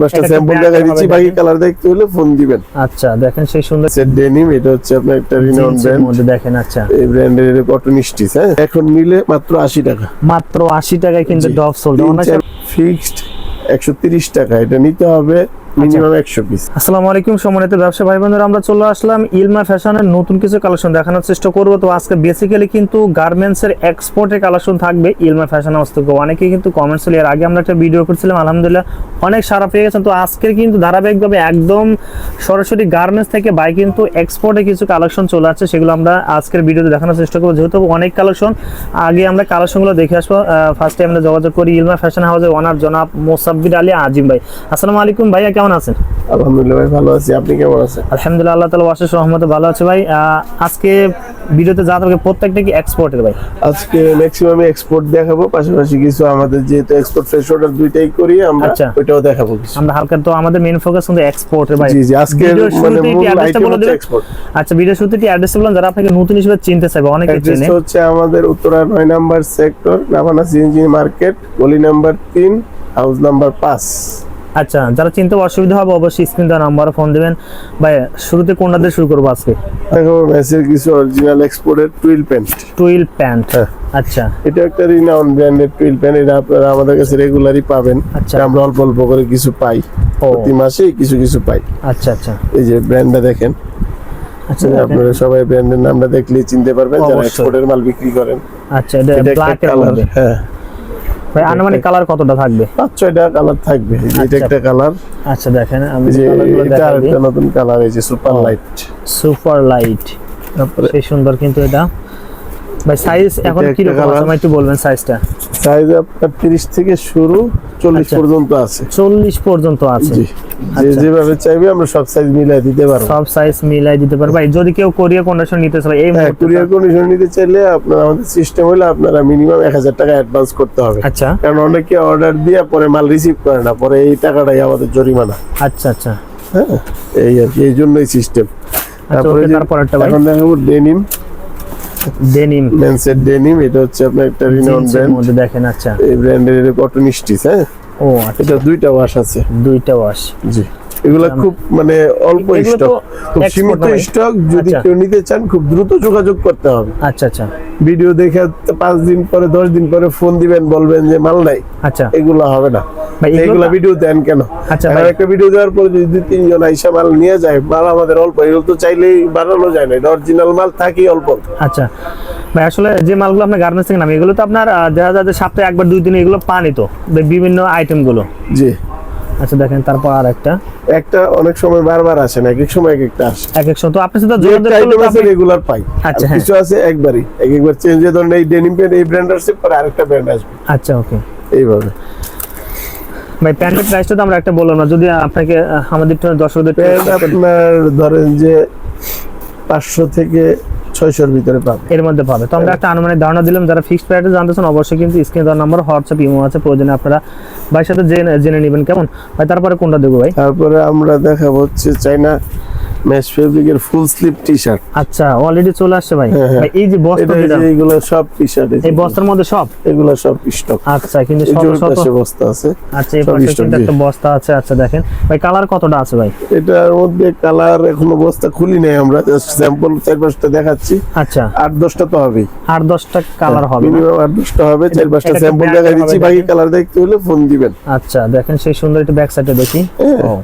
পাঁচটা স্যাম্পল দেখা দিচ্ছি বাকি কালার দেখতে হলে ফোন দিবেন। আচ্ছা দেখেন সেই সুন্দর সেট ডেনিম এটা হচ্ছে আপনার একটা রিনাউন ব্র্যান্ড মধ্যে দেখেন আচ্ছা। এই ব্র্যান্ডের কটন স্টিচ হ্যাঁ? এখন নিলে মাত্র আশি টাকা। মাত্র আশি টাকায় কিন্তু ডব সোল্ড ফিক্সড একশো তিরিশ টাকা। এটা নিতে হবে মিনিমাম একশো পিস আসসালামু আলাইকুম সম্মানিত ব্যবসা ভাই বোনেরা আমরা চলে আসলাম ইলমা ফ্যাশনের নতুন কিছু কালেকশন দেখানোর চেষ্টা করব। তো আজকে বেসিক্যালি কিন্তু এক্সপোর্টের কালেকশন থাকবে ইলমা ফ্যাশন হাউস থেকে। অনেকে কিন্তু কমেন্টস এর আগে আমরা একটা ভিডিও করছিলাম, আলহামদুলিল্লাহ অনেক সারা পেয়ে গেছেন। তো কিন্তু ধারাবাহিকভাবে একদম সরাসরি গার্মেন্টস থেকে বাই কিন্তু এক্সপোর্টে কিছু কালেকশন চলে আসছে, সেগুলো আমরা আজকের ভিডিওতে দেখানোর চেষ্টা করব। যেহেতু অনেক কালেকশন, আগে আমরা কালেকশনগুলো দেখে আসব। ফার্স্টে আমরা যোগাযোগ করি ইলমা ফ্যাশন হাউসের ওনার জনাব মোসাব্বির আলী আজিম ভাই। আসসালামু আলাইকুম ভাইয়া, কেমন আছেন? আলহামদুলিল্লাহ ভাই ভালো আছি। আপনি কেমন আছেন? আলহামদুলিল্লাহ আল্লাহ অশেষ রহমতে ভালো আছে ভাই। আজকে ভিডিওতে যা থাকবে প্রত্যেকটা কি এক্সপোর্টের ভাই? আজকে ম্যাক্সিমাম এক্সপোর্ট দেখাবো। পাশাপাশি কিছু আমাদের যেহেতু এক্সপোর্ট ফ্রেশ অর্ডার দুইটাই করি আমরা আচ্ছা। ওইটাও দেখাবো আমরা হালকা তো আমাদের ফোকাস কিন্তু এক্সপোর্টের ভাই। জি জি আজকে মানে মূল আইটেম হচ্ছে এক্সপোর্ট আচ্ছা ভিডিওর শুরুতে কি অ্যাড্রেস বলুন যারা আপনাকে নতুন হিসেবে চিনতে চাইবে অনেকে চেনে। অ্যাড্রেস হচ্ছে আমাদের উত্তরা নয় number sector Navana CNG market গলি নাম্বার তিন হাউস নাম্বার পাঁচ। আচ্ছা যারা চিনতে অসুবিধা হবে অবশ্যই স্ক্রিন দেওয়া নাম্বারে ফোন দিবেন। ভাই শুরুতে কোনটা দিয়ে শুরু করব আজকে? দেখাবো মেসের কিছু অরিজিনাল এক্সপোর্টের টুইল প্যান্ট টুইল প্যান্ট হ্যাঁ। আচ্ছা। এটা একটা রিনাউন ব্র্যান্ডের টুইল প্যান্ট এটা আপনারা আমাদের কাছে রেগুলারই পাবেন। আচ্ছা। আমরা অল্প অল্প করে কিছু পাই। প্রতি মাসে কিছু কিছু পাই। আচ্ছা আচ্ছা। এই যে ব্র্যান্ডটা দেখেন। আচ্ছা দেখেন। আপনারা সবাই ব্র্যান্ডের নামটা দেখলেই চিনতে পারবেন যারা এক্সপোর্টের মাল বিক্রি করেন। আচ্ছা এটা ব্ল্যাক কালার হ্যাঁ। ভাই আনুমানিক কালার কতটা থাকবে? পাঁচ ছয়টা কালার থাকবে এটা আচ্ছা। একটা কালার আচ্ছা দেখেন আমি এটা দেখাই নতুন কালার এই যে সুপার লাইট সুপার লাইট তারপরে সেই সুন্দর কিন্তু এটা। ভাই সাইজ এখন কি রকম আছে? একটু বলবেন সাইজটা সাইজ আপনার তিরিশ থেকে শুরু চল্লিশ আচ্ছা। পর্যন্ত আছে। 40 পর্যন্ত আছে। জি। যে আচ্ছা। যেভাবে চাইবে আমরা সব সাইজ মিলাই দিতে পারব। সব সাইজ মিলাই দিতে পারবে। ভাই যদি কেউ কোরিয়া কন্ডিশন নিতে চায় এই হ্যাঁ মুহূর্তে কুরিয়ার কন্ডিশন নিতে চাইলে আপনার আমাদের সিস্টেম হলে আপনারা মিনিমাম এক হাজার টাকা অ্যাডভান্স করতে হবে। আচ্ছা। কারণ অনেকে অর্ডার দিয়ে পরে মাল রিসিভ করে না পরে এই টাকাটাই আমাদের জরিমানা। আচ্ছা আচ্ছা। হ্যাঁ এই আর কি এই জন্যই সিস্টেম আচ্ছা ওকে তারপরেরটা ভাই? এখন দেখাবো ডেনিম ডেনিম ডেনিম এটা হচ্ছে আপনার একটা রিনাউন ব্র্যান্ড মধ্যে দেখেন আচ্ছা। এই ব্র্যান্ডের কটন স্টিচ হ্যাঁ? ও আচ্ছা। এটা দুইটা ওয়াশ আছে। দুইটা ওয়াশ জি। এগুলা খুব মানে অল্প স্টক খুব সীমিত স্টক যদি আচ্ছা। কেউ নিতে চান খুব দ্রুত যোগাযোগ করতে হবে। আচ্ছা আচ্ছা। ভিডিও দেখে পাঁচ দিন পরে দশ দিন পরে ফোন দিবেন বলবেন যে মাল নাই। আচ্ছা। এগুলো হবে না। এগুলো ভিডিও দেন কেন? আচ্ছা একটা ভিডিও দেওয়ার পরে যদি দুই তিনজন আইসা মাল নিয়ে যায় মাল আমাদের অল্প এগুলো তো চাইলেই বানানো যায় না। অরিজিনাল মাল থাকি অল্প। আচ্ছা। ভাই আসলে যে মালগুলো আপনার গার্মেন্টস থেকে নামে এগুলো তো আপনার দেখা যায় যে সপ্তাহে একবার দুই দিন এগুলো পানি তো বিভিন্ন আইটেমগুলো। জি। আচ্ছা দেখেন তারপর আর একটা একটা অনেক সময় বারবার আসে না এক এক সময় এক একটা আসে। এক এক সময়। তো আপনার সাথে যোগাযোগ করলে আপনি- রেগুলার পাই। আচ্ছা, হ্যাঁ। কিছু আছে একবারই। এক একবার চেঞ্জ হয়ে ধরেন এই ডেনিম প্যান্ট এই ব্র্যান্ড আসছে পরে আরেকটা ব্র্যান্ড আসবে। আচ্ছা ওকে। এইভাবে। ভাই প্যান্টের প্রাইসটা তো আমরা একটা বললাম না যদি আপনাকে আমাদের দর্শকদের আপনার ধরেন যে পাঁচশো থেকে ছয়শোর ভিতরে পাবে। এর মধ্যে পাবে। তো আমরা একটা আনুমানিক ধারণা দিলাম যারা ফিক্সড প্রাইসে জানতে চান অবশ্যই কিন্তু স্ক্রিন দেওয়ার নাম্বার হোয়াটসঅ্যাপ ইমো আছে প্রয়োজনে আপনারা ভাইয়ের সাথে জেনে জেনে নেবেন। কেমন? ভাই তারপরে কোনটা দেবো ভাই? তারপরে আমরা দেখাবো হচ্ছে চাইনা ফেব্রিকের ফুল স্লিভ টি শার্ট আচ্ছা অলরেডি চলে আসছে ভাই। হ্যাঁ, হ্যাঁ। এই যে বস্তা এটা এই যেটা, যে সব টি শার্ট এই বস্তার মধ্যে সব? এগুলো সব স্টক আচ্ছা কিন্তু শত পাশে বস্তা আছে। আচ্ছা এই পাশে কিন্তু একটা বস্তা আছে আচ্ছা দেখেন। ভাই কালার কতটা আছে ভাই? এটার মধ্যে কালার এখনও বস্তা খুলি নাই আমরা জাস্ট স্যাম্পল চার পাঁচটা দেখাচ্ছি। আচ্ছা। আট দশটা তো হবেই। আট দশটা কালার হবে মিনিমাম আট দশটা হবে চার পাঁচটা স্যাম্পল দেখা দিচ্ছি বাকি কালার দেখতে হলে ফোন দিবেন। আচ্ছা দেখেন সেই সুন্দর একটা ব্যাক সাইডে দেখি। হ্যাঁ।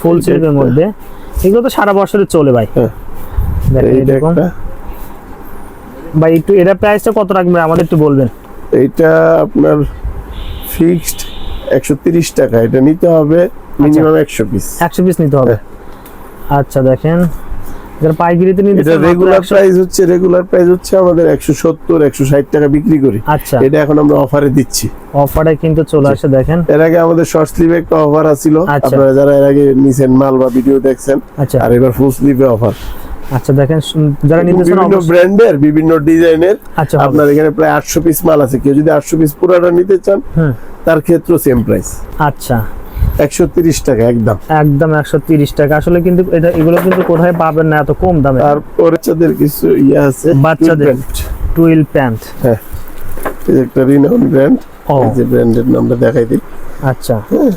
ফুল স্লিভের মধ্যে। এগুলো তো সারা বছরে চলে ভাই। হ্যাঁ। ভাই একটু এটা প্রাইসটা কত রাখবেন আমাদের একটু বলবেন। এটা আপনার ফিক্সড একশো তিরিশ টাকা। এটা নিতে হবে মিনিমাম একশো পিস। একশো পিস নিতে হবে। আচ্ছা দেখেন। যারা পাইকারিতে নিতে এটা রেগুলার প্রাইস হচ্ছে রেগুলার প্রাইস হচ্ছে আমাদের একশো সত্তর একশো ষাট টাকা বিক্রি করি। আচ্ছা। এটা এখন আমরা অফারে দিচ্ছি। অফারে কিন্তু চলে আসে দেখেন। এর আগে আমাদের শর্ট স্লিভে একটা অফার আছিল। আচ্ছা। আপনারা যারা এর আগে নিছেন মাল বা ভিডিও দেখছেন আচ্ছা। আর এবার ফুল স্লিভে অফার আচ্ছা দেখেন যারা নিতে চান বিভিন্ন ব্র্যান্ডের বিভিন্ন ডিজাইনের আচ্ছা আপনার এখানে প্রায় আটশো পিস মাল আছে। কেউ যদি আটশো পিস পুরাটা নিতে চান তার ক্ষেত্রেও সেম প্রাইস আচ্ছা। একশো তিরিশ টাকা একদম। একদম একশো তিরিশ টাকা। আসলে কিন্তু এটা এগুলো কিন্তু কোথায় পাবেন না এত কম দামে। আর বাচ্চাদের কিছু ইয়ে আছে বাচ্চাদের। Twill pant. হ্যাঁ একটা রিনাউন ব্র্যান্ড এই যে ব্র্যান্ডের নামটা দেখাই দিই। আচ্ছা। হ্যাঁ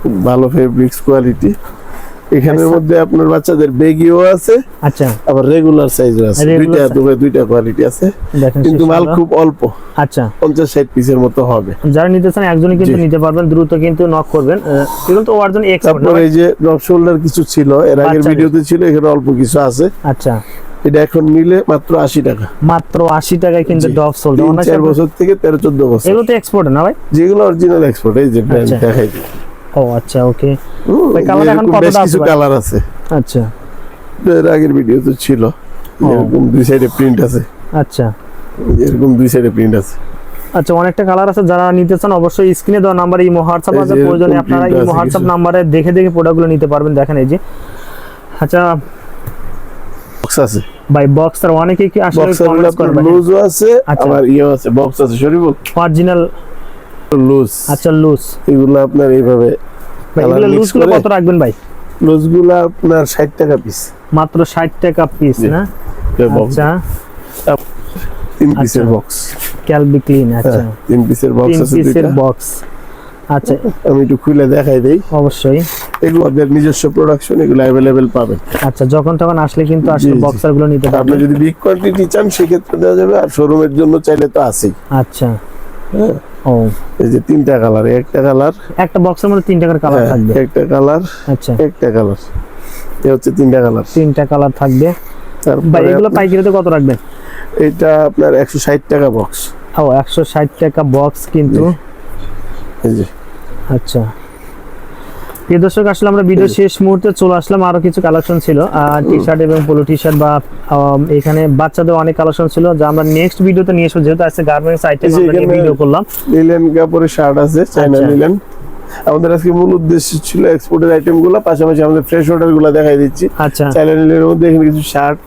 খুব ভালো ফেব্রিক্স কোয়ালিটি এখানের আচ্ছা। মধ্যে আপনার বাচ্চাদের বেগিও আছে আচ্ছা। আবার রেগুলার সাইজও আছে। দুইটা। দুটো দুইটা কোয়ালিটি আছে। কিন্তু মাল খুব অল্প। আচ্ছা। পঞ্চাশ ষাট পিসের মতো হবে। যারা নিতে চান একজনই কিন্তু নিতে পারবেন। দ্রুত কিন্তু নক করবেন। আহ, এগুলো তো অর্জন এক্সপোর্ট তারপরে এই যে ড্রপ শোল্ডার কিছু ছিল এর আগের। ভিডিওতে ছিল এখানে অল্প কিছু আছে। আচ্ছা। এটা এখন নিলে মাত্র আশি টাকা। মাত্র আশি টাকায় কিন্তু সোল্ড তিন চার বছর থেকে তেরো চোদ্দ বছর। এগুলো তো এক্সপোর্ট না ভাই যেগুলো অরিজিনাল এক্সপোর্ট এই যে আচ্ছা। দেখাই দিই। ও আচ্ছা ওকে ভাই, colour এখন বেশ আছে কিছু কালার আছে। আচ্ছা। এর আগের ভিডিওতে ছিল। এরকম দুই সাইডে প্রিন্ট আছে। আচ্ছা। এরকম দুই সাইডে প্রিন্ট আছে। আচ্ছা অনেকটা কালার আছে যারা নিতে চান অবশ্যই স্ক্রিনে দেওয়া নাম্বার ইমো হোয়াটসঅ্যাপ আছে প্রয়োজনে আপনারা ইমো হোয়াটসঅ্যাপ। নাম্বারে দেখে দেখে প্রোডাক্টগুলো নিতে পারবেন দেখেন এই যে। আচ্ছা। বক্স আছে। ভাই বক্সটার অনেকেই কি আসলে কমেন্টস আপনার লুজও আছে আচ্ছা। আবার ইয়ে আছে বক্স আছে শরীফুল। অরিজিনাল লুজ আচ্ছা লুজ এগুলো আপনার এইভাবে এগুলো mix লুজগুলো কত রাখবেন ভাই? আপনার ষাট টাকা পিস মাত্র 60 টাকা পিস না? আচ্ছা। তিন পিসের। বক্স ক্যালবি ক্লিন আচ্ছা। তিন পিসের বক্স তিন পিসের বক্স আচ্ছা। আমি একটু খুলে দেখাই দেই। অবশ্যই। এগুলো ওদের নিজস্ব প্রোডাকশন এগুলো অ্যাভেলেবেল পাবেন। আচ্ছা যখন তখন আসলে কিন্তু আসলে জি, জি। বক্সারগুলো নিতে আপনি পারবেন। যদি বিগ কোয়ান্টিটি চান সেক্ষেত্রে দেওয়া যাবে আর শোরুমের জন্য চাইলে তো আছেই। আচ্ছা। হ্যাঁ। ও। এই যে তিনটা কালার একটা কালার। একটা বক্সের মধ্যে তিনটা কালার কালার থাকবে। একটা কালার আচ্ছা। একটা কালার। এ হচ্ছে তিনটা কালার। তিনটা কালার থাকবে। তারপরে এগুলো পাইকারিতে কত রাখবেন? এটা আপনার একশো ষাট টাকা বক্স ও একশো ষাট টাকা বক্স কিন্তু। এই যে। আচ্ছা। প্রিয় দর্শক আসলে আমরা ভিডিও শেষ মুহূর্তে চলে আসলাম। আরও কিছু কালেকশন ছিল। টি শার্ট এবং পোলো টি শার্ট বা এখানে বাচ্চাদের অনেক কালেকশন ছিল যা আমরা নেক্সট ভিডিওতে নিয়ে এসবো যেহেতু আজকে গার্মেন্টস আইটেম ভিডিও করলাম। লিলেন কাপড়ের শার্ট আছে চাইনা আচ্ছা। লিলেন আমাদের আজকে মূল উদ্দেশ্য ছিল এক্সপোর্টের আইটেমগুলো পাশাপাশি আমাদের ফ্রেশ অর্ডারগুলো দেখাই দিচ্ছি। আচ্ছা। চাইনা লিলেনের মধ্যে এখানে কিছু শার্ট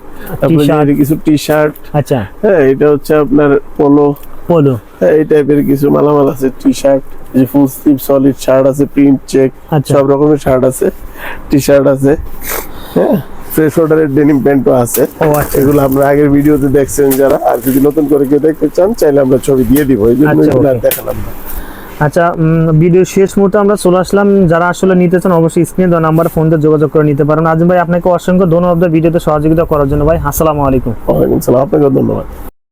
কিছু টি শার্ট আচ্ছা। হ্যাঁ এটা হচ্ছে আপনার পোলো পোলো এই টাইপের কিছু মালামাল আছে টি শার্ট যে ফুল স্লিভ সলিড শার্ট আছে প্রিন্ট চেক আচ্ছা। সব রকমের শার্ট আছে টি শার্ট আছে হ্যাঁ? ফ্রেশ অর্ডারের ডেনিম প্যান্টও আছে। আচ্ছা। এগুলো আমরা আগের ভিডিওতে দেখছেন যারা। আর যদি নতুন করে কেউ দেখতে চান চাইলে আমরা ছবি দিয়ে দিব এই জন্য আচ্ছা. দেখালাম। না আচ্ছা ভিডিও শেষ মুহূর্তে আমরা চলে আসলাম। যারা আসলে নিতে চান অবশ্যই স্ক্রিনে দেওয়া নাম্বার ফোন দিয়ে যোগাযোগ করে নিতে পারেন। আজিম ভাই আপনাকে অসংখ্য ধন্যবাদ ভিডিওতে সহযোগিতা করার জন্য। ভাই আসসালামু আলাইকুম। ওয়ালাইকুম সালাম আপনাকে ধন্যবাদ।